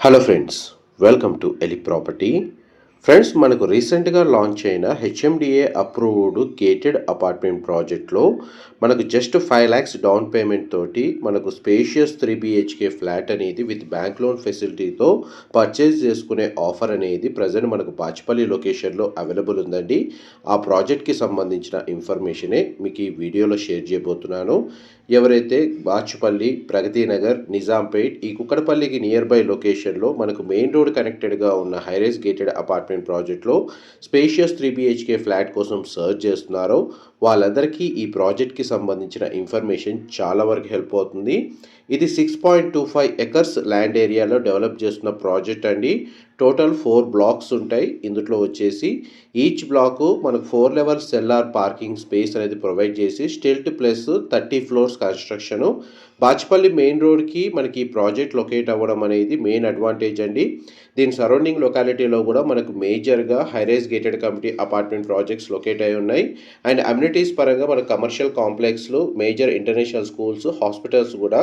Hello friends welcome to Eli property friends మనకు రీసెంట్గా launch అయిన హెచ్ఎండిఏ అప్రూవ్డ్ గేటెడ్ అపార్ట్మెంట్ ప్రాజెక్ట్లో మనకు just five lakhs down payment తోటి మనకు స్పేషియస్ త్రీ బిహెచ్కే ఫ్లాట్ అనేది విత్ బ్యాంక్ లోన్ ఫెసిలిటీతో పర్చేజ్ చేసుకునే ఆఫర్ అనేది ప్రజెంట్ మనకు బాచుపల్లి లొకేషన్లో అవైలబుల్ ఉందండి. ఆ ప్రాజెక్ట్కి సంబంధించిన ఇన్ఫర్మేషనే మీకు ఈ వీడియోలో షేర్ చేయబోతున్నాను. ఎవరైతే బాచుపల్లి ప్రగతి నగర్ నిజాంపేట్ ఈ కుక్కడపల్లికి నియర్ బై లొకేషన్లో మనకు మెయిన్ రోడ్ కనెక్టెడ్గా ఉన్న హైరైజ్ గేటెడ్ అపార్ట్మెంట్ ప్రాజెక్ట్లో స్పేషియస్ త్రీ బిహెచ్కే ఫ్లాట్ కోసం సర్చ్ చేస్తున్నారో వాళ్ళందరికీ ఈ ప్రాజెక్ట్కి సంబంధించిన ఇన్ఫర్మేషన్ చాలా వరకు హెల్ప్ అవుతుంది. ఇది six point two five acres land ఏరియాలో డెవలప్ చేస్తున్న ప్రాజెక్ట్ అండి. టోటల్ ఫోర్ బ్లాక్స్ ఉంటాయి. ఇందులో వచ్చేసి ఈచ్ బ్లాకు మనకు four level cellar parking space అనేది ప్రొవైడ్ చేసి stilt plus thirty floors construction. Bachupally main రోడ్కి మనకి ఈ ప్రాజెక్ట్ లొకేట్ అవ్వడం అనేది మెయిన్ అడ్వాంటేజ్ అండి. దీని సరౌండింగ్ లొకాలిటీలో కూడా మనకు మేజర్గా high rise gated community apartment projects locate అయి ఉన్నాయి. అండ్ అమ్యూనిటీస్ పరంగా మనకు కమర్షియల్ కాంప్లెక్స్లు మేజర్ ఇంటర్నేషనల్ స్కూల్స్ హాస్పిటల్స్ కూడా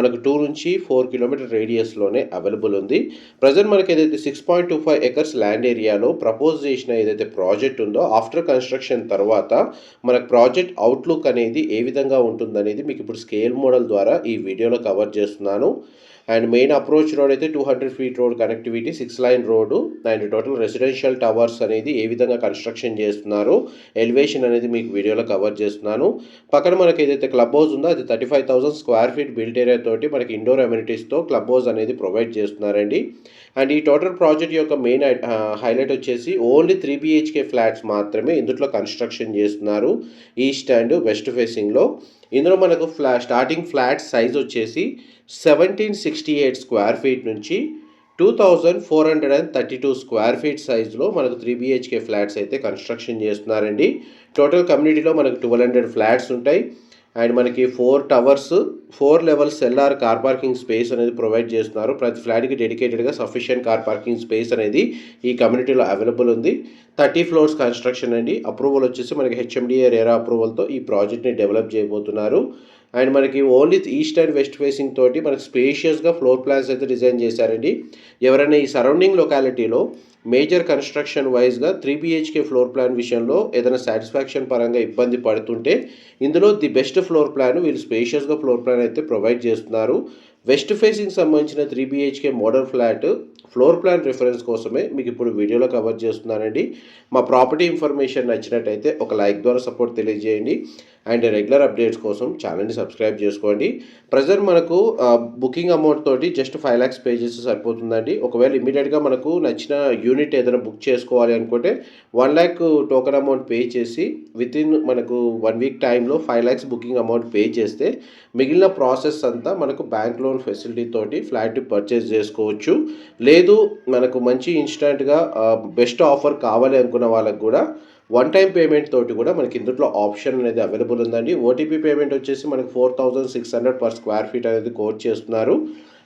మనకు టూ నుంచి ఫోర్ కిలోమీటర్ రేడియస్లోనే అవైలబుల్ ఉంది. ప్రజెంట్ మనకి ఏదైతే six six point two five acres land ఏరియాలో ప్రపోజ్ చేసిన ఏదైతే ప్రాజెక్ట్ ఉందో ఆఫ్టర్ కన్స్ట్రక్షన్ తర్వాత మనకు ప్రాజెక్ట్ అవుట్లుక్ అనేది ఏ విధంగా ఉంటుందనేది మీకు ఇప్పుడు స్కేల్ మోడల్ ద్వారా ఈ వీడియోలో కవర్ చేస్తున్నాను. అండ్ మెయిన్ అప్రోచ్ రోడ్ అయితే two hundred feet road connectivity six lane road and total residential towers అనేది ఏ విధంగా కన్స్ట్రక్షన్ చేస్తున్నారు ఎలివేషన్ అనేది మీకు వీడియోలో కవర్ చేస్తున్నాను. పక్కన మనకి ఏదైతే క్లబ్ హౌస్ ఉందో అది thirty five thousand square feet built area తోటి మనకి ఇండోర్ అమ్యూనిటీస్తో క్లబ్ హౌస్ అనేది ప్రొవైడ్ చేస్తున్నారండి. అండ్ ఈ టోటల్ ప్రాజెక్ట్ యొక్క మెయిన్ హైలైట్ వచ్చేసి ఓన్లీ త్రీ బిహెచ్కే ఫ్లాట్స్ మాత్రమే ఇందులో కన్స్ట్రక్షన్ చేస్తున్నారు ఈస్ట్ అండ్ వెస్ట్ ఫేసింగ్లో ఇందులో మనకు ఫ్లా స్టార్టింగ్ ఫ్లాట్ సైజ్ వచ్చేసి seventeen sixty eight square feet నుంచి two thousand four hundred and thirty two square feet సైజ్లో మనకు త్రీ బిహెచ్కే ఫ్లాట్స్ అయితే కన్స్ట్రక్షన్ చేస్తున్నారండి. టోటల్ కమ్యూనిటీలో మనకు ట్వెల్వ్ హండ్రెడ్ ఫ్లాట్స్ ఉంటాయి. అండ్ మనకి four towers four level cellar car parking space అనేది ప్రొవైడ్ చేస్తున్నారు. ప్రతి ఫ్లాట్కి డెడికేటెడ్గా సఫిషియెంట్ కార్ పార్కింగ్ స్పేస్ అనేది ఈ కమ్యూనిటీలో అవైలబుల్ ఉంది. థర్టీ ఫ్లోర్స్ కన్స్ట్రక్షన్ అండి. అప్రూవల్ వచ్చేసి మనకి హెచ్ఎండిఏ రేరా అప్రూవల్తో ఈ ప్రాజెక్ట్ని డెవలప్ చేయబోతున్నారు. అండ్ మనకి only east and west facing తోటి మనకి స్పేషియస్గా ఫ్లోర్ ప్లాన్స్ అయితే డిజైన్ చేశారండి. ఎవరైనా ఈ సరౌండింగ్ లొకాలిటీలో మేజర్ కన్స్ట్రక్షన్ వైజ్గా త్రీ బిహెచ్కే ఫ్లోర్ ప్లాన్ విషయంలో ఏదైనా సాటిస్ఫాక్షన్ పరంగా ఇబ్బంది పడుతుంటే ఇందులో ది బెస్ట్ ఫ్లోర్ ప్లాన్ వీళ్ళు స్పేషియస్గా ఫ్లోర్ ప్లాన్ అయితే ప్రొవైడ్ చేస్తున్నారు. వెస్ట్ ఫేసింగ్ సంబంధించిన three BHK model flat floor plan reference కోసమే మీకు ఇప్పుడు వీడియోలో కవర్ చేస్తున్నానండి. మా ప్రాపర్టీ ఇన్ఫర్మేషన్ నచ్చినట్టయితే ఒక లైక్ ద్వారా సపోర్ట్ తెలియజేయండి. అండ్ రెగ్యులర్ అప్డేట్స్ కోసం ఛానల్ని సబ్స్క్రైబ్ చేసుకోండి. ప్రజెంట్ మనకు బుకింగ్ అమౌంట్ తోటి జస్ట్ ఫైవ్ ల్యాక్స్ పే చేస్తే సరిపోతుందండి. ఒకవేళ ఇమీడియట్గా మనకు నచ్చిన యూనిట్ ఏదైనా బుక్ చేసుకోవాలి అనుకుంటే one lakh token amount pay చేసి విత్ ఇన్ మనకు వన్ వీక్ టైంలో five lakhs booking amount pay చేస్తే మిగిలిన ప్రాసెస్ అంతా మనకు బ్యాంక్ లోన్ ఫెసిలిటీ తోటి ఫ్లాట్ పర్చేస్ చేసుకోవచ్చు. లేదు మనకు మంచి ఇన్స్టెంట్గా బెస్ట్ ఆఫర్ కావాలి అనుకున్న వాళ్ళకు కూడా వన్ టైం పేమెంట్ తోటి కూడా మనకి ఇందులో ఆప్షన్ అనేది అవైలబుల్ ఉందండి. ఓటీపీ పేమెంట్ వచ్చేసి మనకి four thousand six hundred per square feet అనేది కోట్ చేస్తున్నారు.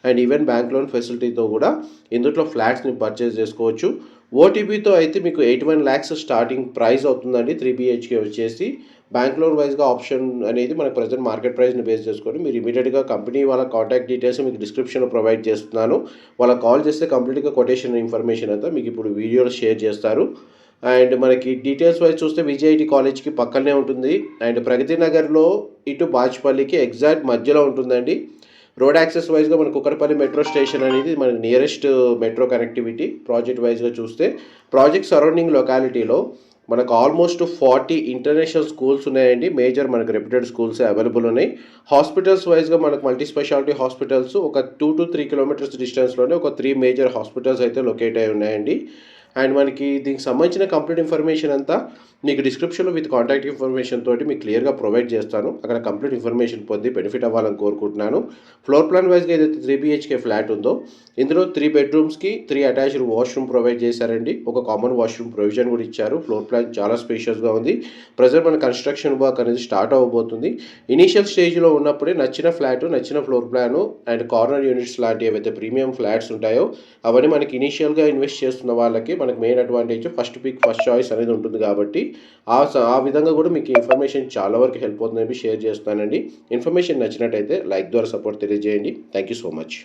అండ్ ఈవెన్ బ్యాంక్ లోన్ ఫెసిలిటీతో కూడా ఇందులో ఫ్లాట్స్ని పర్చేస్ చేసుకోవచ్చు. ఓటీపీతో అయితే మీకు eight one lakhs starting price అవుతుందండి. త్రీ బిహెచ్కే వచ్చేసి. బ్యాంక్ లోన్ వైజ్గా ఆప్షన్ అనేది మనకు ప్రజెంట్ మార్కెట్ ప్రైస్ని బేస్ చేసుకొని మీరు ఇమీడియట్గా కంపెనీ వాళ్ళ కాంటాక్ట్ డీటెయిల్స్ మీకు డిస్క్రిప్షన్లో ప్రొవైడ్ చేస్తున్నాను. వాళ్ళకి కాల్ చేస్తే కంప్లీట్గా కొటేషన్ ఇన్ఫర్మేషన్ అంతా మీకు ఇప్పుడు వీడియోలో షేర్ చేస్తారు. అండ్ మనకి డీటెయిల్స్ వైజ్ చూస్తే విజయఐటి కాలేజ్కి పక్కనే ఉంటుంది. అండ్ ప్రగతి నగర్లో ఇటు బాచ్పల్లికి ఎగ్జాక్ట్ మధ్యలో ఉంటుందండి. రోడ్ యాక్సెస్ వైజ్గా మన కుక్కరపల్లి మెట్రో స్టేషన్ అనేది మనకి నియరెస్ట్ మెట్రో కనెక్టివిటీ ప్రాజెక్ట్ వైజ్గా చూస్తే ప్రాజెక్ట్ సరౌండింగ్ లొకాలిటీలో మనకు ఆల్మోస్ట్ ఫార్టీ ఇంటర్నేషనల్ స్కూల్స్ ఉన్నాయండి. మేజర్ మనకు రెప్యూటెడ్ స్కూల్స్ అవైలబుల్ ఉన్నాయి. హాస్పిటల్స్ వైజ్గా మనకు మల్టీ స్పెషాలిటీ హాస్పిటల్స్ ఒక టూ టు త్రీ కిలోమీటర్స్ డిస్టెన్స్లోనే ఒక త్రీ మేజర్ హాస్పిటల్స్ అయితే లొకేట్ అయి ఉన్నాయండి. అండ్ మనకి దీనికి సంబంధించిన కంప్లీట్ ఇన్ఫర్మేషన్ అంతా మీకు డిస్క్రిప్షన్లో విత్ కాంటాక్ట్ ఇన్ఫర్మేషన్ తోటి మీకు క్లియర్గా ప్రొవైడ్ చేస్తాను. అక్కడ కంప్లీట్ ఇన్ఫర్మేషన్ పొంది బెనిఫిట్ అవ్వాలని కోరుకుంటున్నాను. ఫ్లోర్ ప్లాన్ వైజ్గా ఏదైతే త్రీ బిహెచ్కే ఫ్లాట్ ఉందో ఇందులో త్రీ బెడ్రూమ్స్కి త్రీ అటాచ్డ్ వాష్రూమ్ ప్రొవైడ్ చేశారండి. ఒక కామన్ వాష్రూమ్ ప్రొవిజన్ కూడా ఇచ్చారు. ఫ్లోర్ ప్లాన్ చాలా స్పేషియస్గా ఉంది. ప్రజెంట్ మన కన్స్ట్రక్షన్ వర్క్ అనేది స్టార్ట్ అవ్వబోతుంది. ఇనీషియల్ స్టేజ్లో ఉన్నప్పుడే నచ్చిన ఫ్లాట్ నచ్చిన floor plan and corner units లాంటి ఏవైతే ప్రీమియం ఫ్లాట్స్ ఉంటాయో అవన్నీ మనకి ఇనీషియల్గా ఇన్వెస్ట్ చేస్తున్న వాళ్ళకి మనకి main advantage first pick first choice అనేది ఉంటుంది కాబట్టి ఆ ఆ విధంగా కూడా మీకు ఇన్ఫర్మేషన్ చాలా వరకు హెల్ప్ అవుతుందని షేర్ చేస్తానండి ఇన్ఫర్మేషన్ నచ్చినట్టయితే లైక్ ద్వారా సపోర్ట్ తెలియజేయండి. Thank you so much